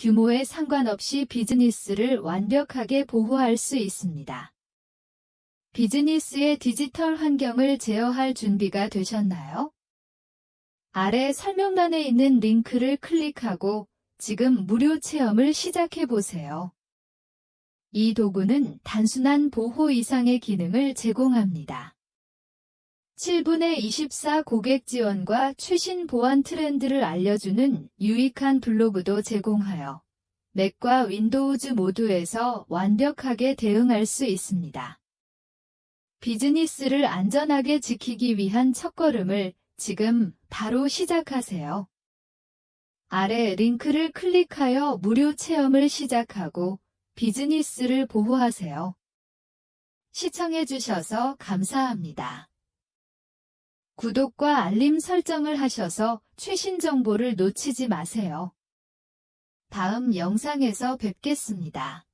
규모에 상관없이 비즈니스를 완벽하게 보호할 수 있습니다. 비즈니스의 디지털 환경을 제어할 준비가 되셨나요? 아래 설명란에 있는 링크를 클릭하고 지금 무료 체험을 시작해 보세요. 이 도구는 단순한 보호 이상의 기능을 제공합니다. 7분의 24 고객 지원과 최신 보안 트렌드를 알려주는 유익한 블로그도 제공하여 맥과 윈도우즈 모두에서 완벽하게 대응할 수 있습니다. 비즈니스를 안전하게 지키기 위한 첫걸음을 지금 바로 시작하세요. 아래 링크를 클릭하여 무료 체험을 시작하고 비즈니스를 보호하세요. 시청해주셔서 감사합니다. 구독과 알림 설정을 하셔서 최신 정보를 놓치지 마세요. 다음 영상에서 뵙겠습니다.